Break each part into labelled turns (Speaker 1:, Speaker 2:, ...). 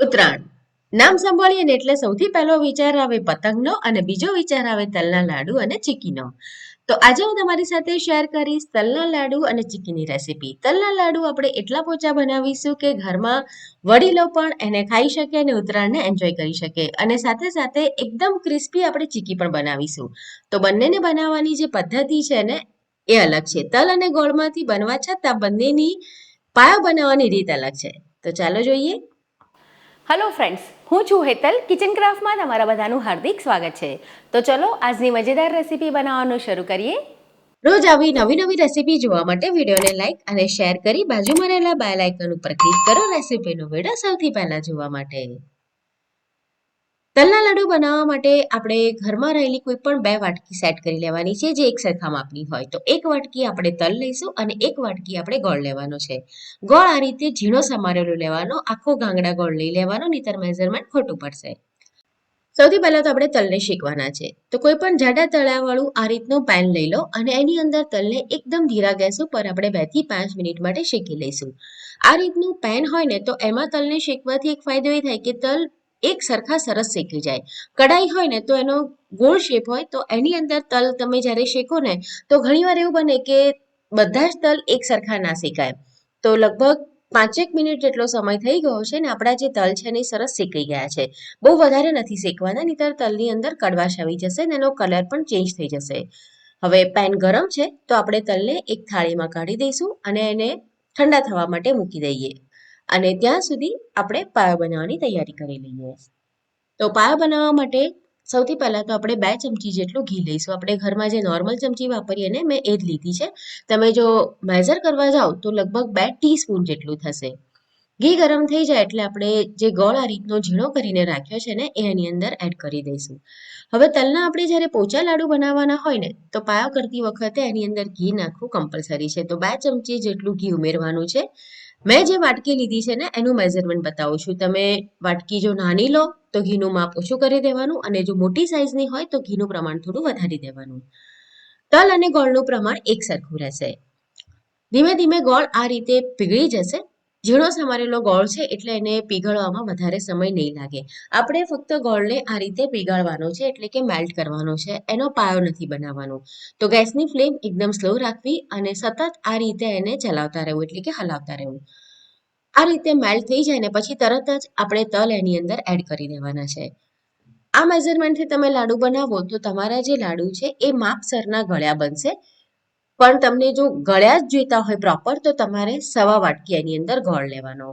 Speaker 1: ઉત્તરાયણ. નામ સાંભળીએ ને એટલે સૌથી પહેલો વિચાર આવે પતંગનો અને બીજો વિચાર આવે તલના લાડુ અને ચીકીનો. તો આજે હું તમારી સાથે શેર કરીશ તલના લાડુ અને ચીકીની રેસીપી તલના લાડુ આપણે એટલા પોચા બનાવીશું કે ઘરમાં વડીલો પણ એને ખાઈ શકે અને ઉત્તરાયણને એન્જોય કરી શકે. અને સાથે સાથે એકદમ ક્રિસ્પી આપણે ચીકી પણ બનાવીશું. તો બંનેને બનાવવાની જે પદ્ધતિ છે ને, એ અલગ છે. તલ અને ગોળમાંથી બનવા છતાં બંનેની પાયો બનાવવાની રીત અલગ છે. તો ચાલો જોઈએ.
Speaker 2: હલો ફ્રેન્ડ્સ હું છું હેતલ. કિચન ક્રાફ્ટમાં તમારા બધાનું હાર્દિક સ્વાગત છે. તો ચલો, આજની મજેદાર રેસીપી બનાવવાનું શરૂ કરીએ.
Speaker 1: રોજ આવી નવી નવી રેસીપી જોવા માટે વિડીયોને લાઇક અને શેર કરી બાજુમાં રહેલા બેલ આઇકન ઉપર ક્લિક કરો રેસીપીનો વીડિયો સૌથી પહેલા જોવા માટે. તલના લાડુ બનાવવા માટે આપણે ઘરમાં રહેલી કોઈ પણ બે વાટકી સેટ કરી લેવાની છે, જે એક સરખા માપની હોય. તો એક વાટકી આપણે તલ લઈશું અને એક વાટકી આપણે ગોળ લેવાનો છે. ગોળ આ રીતે ઝીણો સમારેલો લેવાનો, આખો ગાંગડા ગોળ લઈ લેવાનો, નહીતર મેઝરમેન્ટ ખોટું પડશે. સૌથી પહેલાં તો આપણે તલને શેકવાના છે. તો કોઈ પણ જાડા તળાવાળું આ રીતનું પેન લઈ લો અને એની અંદર તલને એકદમ ધીરા ગેસ ઉપર આપણે બેથી પાંચ મિનિટ માટે શેકી લઈશું. આ રીતનું પેન હોય ને તો એમાં તલને શેકવાથી એક ફાયદો એ થાય કે તલ એક સરખા સરસ શેકી જાય. કડાઈ હોય ને તો એનો ગોળ શેપ હોય, તો એની અંદર તલ તમે જ્યારે શેકો ને, તો ઘણીવાર એવું બને કે બધા જ તલ એક સરખા ના શેકાય. તો લગભગ પાંચેક મિનિટ જેટલો સમય થઈ ગયો છે ને, આપણા જે તલ છે ને એ સરસ શેકાઈ ગયા છે. બહુ વધારે નથી શેકવાના, નહીતર તલની અંદર કડવાશ આવી જશે ને એનો કલર પણ ચેન્જ થઈ જશે. હવે પેન ગરમ છે, તો આપણે તલને એક થાળીમાં કાઢી દઈશું અને એને ઠંડા થવા માટે મૂકી દઈએ. અને ત્યાં સુધી આપણે પાયો બનાવવાની તૈયારી કરી લઈએ. તો પાયો બનાવવા માટે સૌથી પહેલાં તો આપણે બે ચમચી જેટલું ઘી લઈશું. આપણે ઘરમાં જે નોર્મલ ચમચી વાપરીએ ને મેં એ જ લીધી છે. તમે જો મેઝર કરવા જાઓ તો લગભગ બે ટીસ્પૂન જેટલું થશે. ઘી ગરમ થઈ જાય એટલે આપણે જે ગોળ આ રીતનો ઝીણો કરીને રાખ્યો છે ને એ એની અંદર એડ કરી દઈશું. હવે તલના આપણે જ્યારે પોચા લાડુ બનાવવાના હોય ને તો પાયો કરતી વખતે એની અંદર ઘી નાખવું કમ્પલસરી છે. તો બે ચમચી જેટલું ઘી ઉમેરવાનું છે. મેં જે વાટકી લીધી છે ને, એનું મેઝરમેન્ટ બતાવું છું. તમે વાટકી જો નાની લો, તો ઘીનું માપ ઓછું કરી દેવાનું અને જો મોટી સાઇઝની હોય, તો ઘીનું પ્રમાણ થોડું વધારી દેવાનું. તલ અને ગોળનું પ્રમાણ એક સરખું રહેશે. ધીમે ધીમે ગોળ આ રીતે પીગળી જશે ઝીણો સમારેલો ગોળ છે એટલે એને પીગળવામાં વધારે સમય નહીં લાગે. આપણે ફક્ત ગોળને આ રીતે પીગાળવાનો છે એટલે કે મેલ્ટ કરવાનો છે. એનો પાયો નથી બનાવવાનો. તો ગેસની ફ્લેમ એકદમ સ્લો રાખવી અને સતત આ રીતે એને ચલાવતા રહેવું એટલે કે હલાવતા રહેવું. આ રીતે મેલ્ટ થઈ જાય ને પછી તરત જ આપણે તલ એની અંદર એડ કરી દેવાના છે. આ મેઝરમેન્ટથી તમે લાડુ બનાવો તો તમારા જે લાડુ છે એ માપસરના ગળ્યા બનશે. પણ તમને જો ગળ્યા જ જોઈતા હોય પ્રોપર તો તમારે સવા વાટકી એની અંદર ગોળ લેવાનો.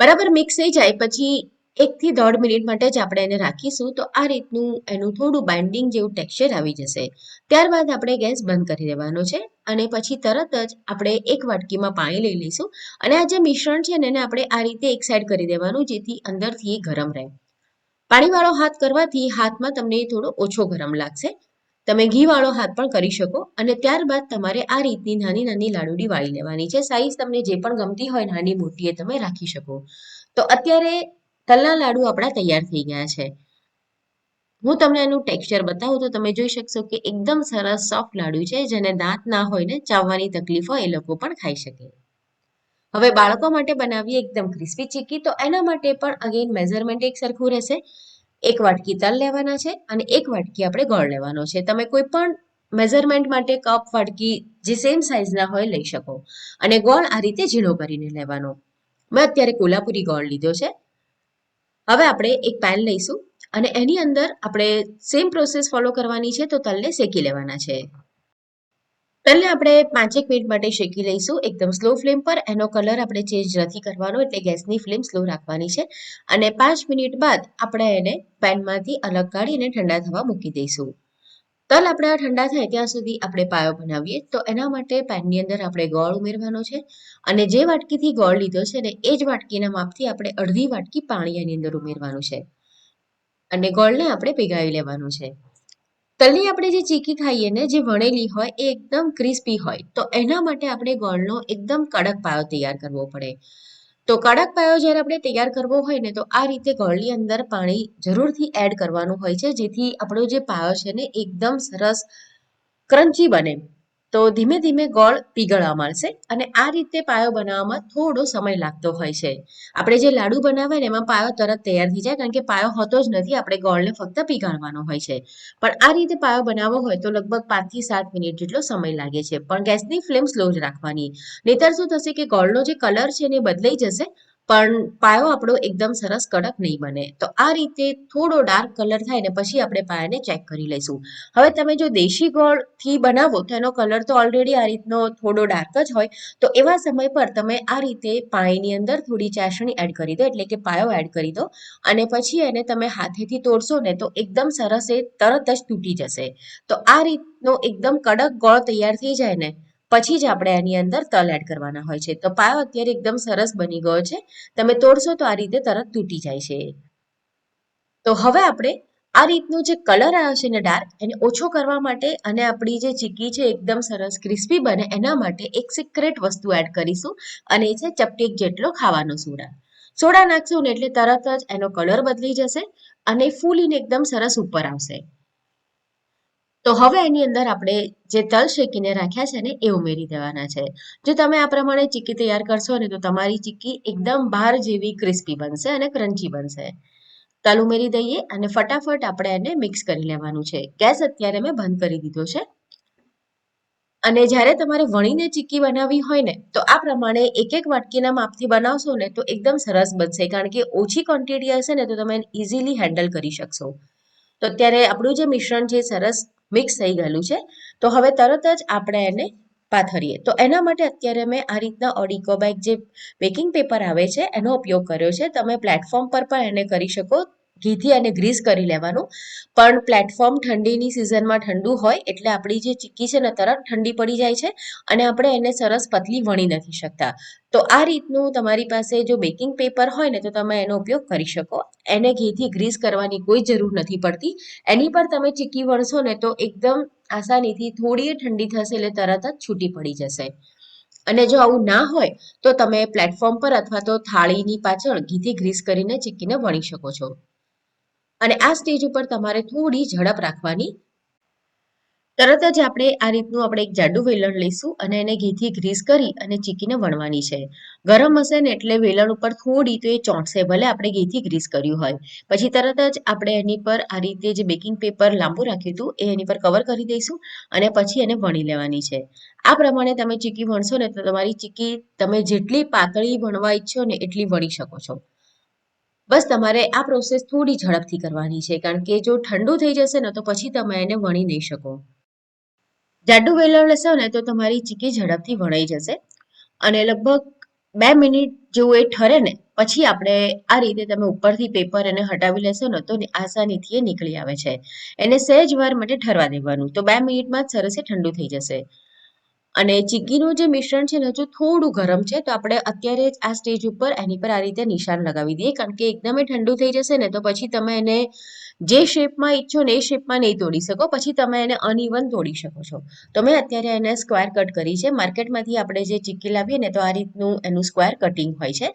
Speaker 1: બરાબર મિક્સ થઈ જાય, પછી એકથી દોઢ મિનિટ માટે જ આપણે એને રાખીશું, તો આ રીતનું એનું થોડું બાઇન્ડિંગ જેવું ટેક્સચર આવી જશે. ત્યારબાદ આપણે ગેસ બંધ કરી દેવાનો છે, અને પછી તરત જ આપણે એક વાટકીમાં પાણી લઈ લઈશું, અને આ જે મિશ્રણ છે ને, એને આપણે આ રીતે એક સાઈડ કરી દેવાનું, જેથી અંદરથી ગરમ રહે. પાણીવાળો હાથ કરવાથી હાથમાં તમને થોડો ઓછો ગરમ લાગશે તમે ઘીવાળો હાથ પણ કરી શકો અને ત્યારબાદ તમારે આ રીતની નાની નાની લાડુડી વાળી લેવાની છે. સાઈઝ તમને જે પણ ગમતી હોય નાની મોટી એ તમે રાખી શકો. તો અત્યારે તલના લાડુ આપણા તૈયાર થઈ ગયા છે. હું તમને એનું ટેક્સચર બતાવું તો તમે જોઈ શકશો કે એકદમ સરસ સોફ્ટ લાડુ છે, જેને દાંત ના હોય ને ચાવવાની તકલીફ હોય એ લોકો પણ ખાઈ શકે. હવે બાળકો માટે બનાવીએ એકદમ ક્રિસ્પી ચીકી તો એના માટે પણ અગેન મેઝરમેન્ટ એક સરખું રહેશે. એક વાટકી તલ લેવાના છે અને એક વાટકી આપણે ગોળ લેવાનો છે. તમે કોઈ પણ મેઝરમેન્ટ માટે કપ, વાટકી જે સેમ સાઇઝના હોય લઈ શકો. અને ગોળ આ રીતે ઝીણો કરીને લેવાનો. મેં અત્યારે કોલ્હાપુરી ગોળ લીધો છે. હવે આપણે એક પેન લઈશું અને એની અંદર આપણે સેમ પ્રોસેસ ફોલો કરવાની છે તો તલને શેકી લેવાના છે. તલને આપણે પાંચેક મિનિટ માટે શેકી લઈશું. એકદમ સ્લો ફ્લેમ પર. એનો કલર આપણે ચેન્જ નથી કરવાનો, એટલે ગેસની ફ્લેમ સ્લો રાખવાની છે. અને પાંચ મિનિટ બાદ આપણે એને પેનમાંથી અલગ કાઢીને ઠંડા થવા મૂકી દઈશું. તલ આપણા ઠંડા થાય ત્યાં સુધી આપણે પાયો બનાવીએ. તો એના માટે પેનની અંદર આપણે ગોળ ઉમેરવાનો છે. અને જે વાટકીથી ગોળ લીધો છે ને, એ જ વાટકીના માપથી આપણે અડધી વાટકી પાણી એની અંદર ઉમેરવાનું છે. અને ગોળને આપણે પીગાવી લેવાનું છે. તલની આપણે જે ચીકી ખાઈએ ને, જે વણેલી હોય, એ એકદમ ક્રિસ્પી હોય. તો એના માટે આપણે ગોળનો એકદમ કડક પાયો તૈયાર કરવો પડે. તો કડક પાયો જ્યારે આપણે તૈયાર કરવો હોય ને, તો આ રીતે ગોળની અંદર પાણી જરૂરથી એડ કરવાનું હોય છે, જેથી આપણો જે પાયો છે ને, એકદમ સરસ ક્રન્ચી બને. તો ધીમે ધીમે ગોળ પીગળવા મળશે અને આ રીતે પાયો બનાવવામાં થોડો સમય લાગતો હોય છે. આપણે જે લાડુ બનાવે ને એમાં પાયો તરત તૈયાર થઈ જાય કારણ કે પાયો હોતો જ નથી, આપણે ગોળને ફક્ત પીગાળવાનો હોય છે. પણ આ રીતે પાયો બનાવવો હોય તો લગભગ પાંચથી સાત મિનિટ જેટલો સમય લાગે છે. પણ ગેસની ફ્લેમ સ્લો જ રાખવાની. નહીતર શું થશે કે ગોળનો જે કલર છે એને બદલાઈ જશે પણ પાયો આપણો એકદમ સરસ કડક નહીં બને. તો આ રીતે થોડો ડાર્ક કલર થાય ને પછી આપણે પાયાને ચેક કરી લઈશું. હવે તમે જો દેશી ગોળથી બનાવો તો એનો કલર તો ઓલરેડી આ રીતનો થોડો ડાર્ક જ હોય. તો એવા સમય પર તમે આ રીતે પાણીની અંદર થોડી ચાસણી એડ કરી દો, એટલે કે પાયો એડ કરી દો. અને પછી એને તમે હાથેથી તોડશો ને તો એકદમ સરસ એ તરત જ તૂટી જશે. તો આ રીતનો એકદમ કડક ગોળ તૈયાર થઈ જાય ને પછી જ આપણે એની અંદર તલ એડ કરવાના હોય છે. તો પાયો અત્યારે એકદમ સરસ બની ગયો છે. તમે તોડશો તો આ રીતે તરત તૂટી જાય છે. તો હવે આપણે આ રીતનો જે કલર આવ્યો છે ને ડાર્ક, એને ઓછો કરવા માટે અને આપણી જે ચીકી છે એકદમ સરસ ક્રિસ્પી બને, એના માટે એક સિક્રેટ વસ્તુ એડ કરીશું અને એ છે ચપટીક જેટલો ખાવાનો સોડા. સોડા નાખશું ને એટલે તરત જ એનો કલર બદલી જશે અને ફૂલીને એકદમ સરસ ઉપર આવશે. તો હવે એની અંદર આપણે જે તલ શેકીને રાખ્યા છે ને, એ ઉમેરી દેવાના છે. જો તમે આ પ્રમાણે ચીક્કી તૈયાર કરશો ને, તો તમારી ચીક્કી એકદમ બહાર જેવી ક્રિસ્પી બનશે અને ક્રન્ચી બનશે. તલ ઉમેરી દઈએ અને ફટાફટ આપણે એને મિક્સ કરી લેવાનું છે. ગેસ અત્યારે મેં બંધ કરી દીધો છે. અને જ્યારે તમારે વણીને ચીક્કી બનાવવી હોય ને, તો આ પ્રમાણે એક એક વાટકીના માપથી બનાવશો ને, તો એકદમ સરસ બનશે. કારણ કે ઓછી ક્વોન્ટિટી હશે ને, તો તમે ઇઝીલી હેન્ડલ કરી શકશો. તો અત્યારે આપણું જે મિશ્રણ છે સરસ મિક્સ થઈ ગયેલું છે. તો હવે તરત જ આપણે એને પાથરીએ. તો એના માટે અત્યારે મેં આ રીતના ઓડિકો બેગ જે બેકિંગ પેપર આવે છે, એનો ઉપયોગ કર્યો છે. તમે પ્લેટફોર્મ પર પણ એને કરી શકો. ઘીથી એને ગ્રીસ કરી લેવાનું. પણ પ્લેટફોર્મ ઠંડીની સિઝનમાં ઠંડુ હોય એટલે આપણી જે ચીક્કી છે ને તરત ઠંડી પડી જાય છે અને આપણે એને સરસ પતલી વણી નથી શકતા. તો આ રીતનું તમારી પાસે જો બેકિંગ પેપર હોય ને તો તમે એનો ઉપયોગ કરી શકો. એને ઘીથી ગ્રીસ કરવાની કોઈ જરૂર નથી પડતી. એની પર તમે ચીક્કી વણશો ને તો એકદમ આસાનીથી થોડી ઠંડી થશે એટલે તરત જ છૂટી પડી જશે. અને જો આવું ના હોય તો તમે પ્લેટફોર્મ પર અથવા તો થાળીની પાછળ ઘીથી ગ્રીસ કરીને ચીક્કીને વણી શકો છો. અને આ સ્ટેજ ઉપર તમારે થોડી ઝડપ રાખવાની તરત જ આપણે આ રીતનું આપણે એક જાડું વેલણ લઈશું અને એને ઘીથી ગ્રીસ કરી અને ચીકીને વણવાની છે. ગરમ હશે ને એટલે વેલણ ઉપર થોડી તો એ ચોંટશે, ભલે આપણે ઘીથી ગ્રીસ કર્યું હોય. પછી તરત જ આપણે એની પર આ રીતે જે બેકિંગ પેપર લાંબુ રાખ્યું હતું એ એની પર કવર કરી દઈશું અને પછી એને વણી લેવાની છે. આ પ્રમાણે તમે ચીકી વણશો ને તો તમારી ચીકી તમે જેટલી પાતળી વણવા ઈચ્છો ને એટલી વણી શકો છો. બસ તમારે આ પ્રોસેસ થોડી ઝડપથી કરવાની છે, કારણ કે જો ઠંડુ થઈ જશે ને તો પછી તમે એને વણી નહીં શકો. જાડું વેલણ લેશો ને તો તમારી ચીકી ઝડપથી વણાઈ જશે અને લગભગ બે મિનિટ જેવું એ ઠરે ને પછી આપણે આ રીતે તમે ઉપરથી પેપર એને હટાવી લેશો ને તો આસાનીથી એ નીકળી આવે છે. એને સહેજ વાર માટે ઠરવા દેવાનું. તો બે મિનિટમાં જ સરસ ઠંડુ થઈ જશે. અને ચીક્કીનું જે મિશ્રણ છે ને હજુ થોડું ગરમ છે, તો આપણે અત્યારે જ આ સ્ટેજ ઉપર એની પર આ રીતે નિશાન લગાવી દઈએ. કારણ કે એકદમ એ ઠંડુ થઈ જશે ને, તો પછી તમે એને જે શેપમાં ઈચ્છો ને, એ શેપમાં નહીં તોડી શકો. પછી તમે એને અનઇવન તોડી શકો છો. તો મેં અત્યારે એને સ્ક્વેર કટ કરી છે. માર્કેટમાંથી આપણે જે ચીક્કી લાવીએ ને, તો આ રીતનું એનું સ્ક્વેર કટિંગ હોય છે.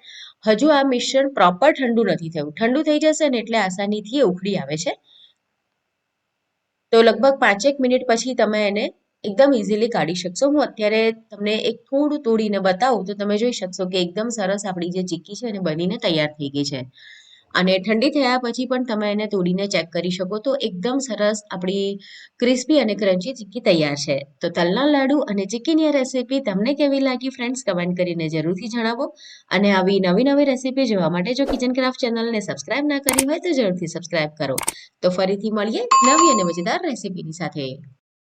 Speaker 1: હજુ આ મિશ્રણ પ્રોપર ઠંડુ નથી થયું. ઠંડુ થઈ જશે ને, એટલે આસાનીથી એ ઉખડી આવે છે. તો લગભગ પાંચેક મિનિટ પછી તમે એને એકદમ ઇઝીલી કાઢી શકશો. હું અત્યારે તમને એક થોડું તોડીને બતાવું, તો તમે જોઈ શકશો કે એકદમ સરસ આપણી જે ચીક્કી છે એને બનીને તૈયાર થઈ ગઈ છે. અને ઠંડી થયા પછી પણ તમે એને તોડીને ચેક કરી શકો તો એકદમ સરસ આપણી ક્રિસ્પી અને ક્રન્ચી ચીક્કી તૈયાર છે. તો તલના લાડુ અને ચીક્કીની આ રેસીપી તમને કેવી લાગી ફ્રેન્ડ્સ કમેન્ટ કરીને જરૂરથી જણાવો. અને આવી નવી નવી રેસીપી જોવા માટે જો કિચન ક્રાફ્ટ ચેનલને સબસ્ક્રાઇબ ના કરી હોય તો જરૂરથી સબસ્ક્રાઇબ કરો. તો ફરીથી મળીએ નવી અને મજેદાર રેસીપીની સાથે.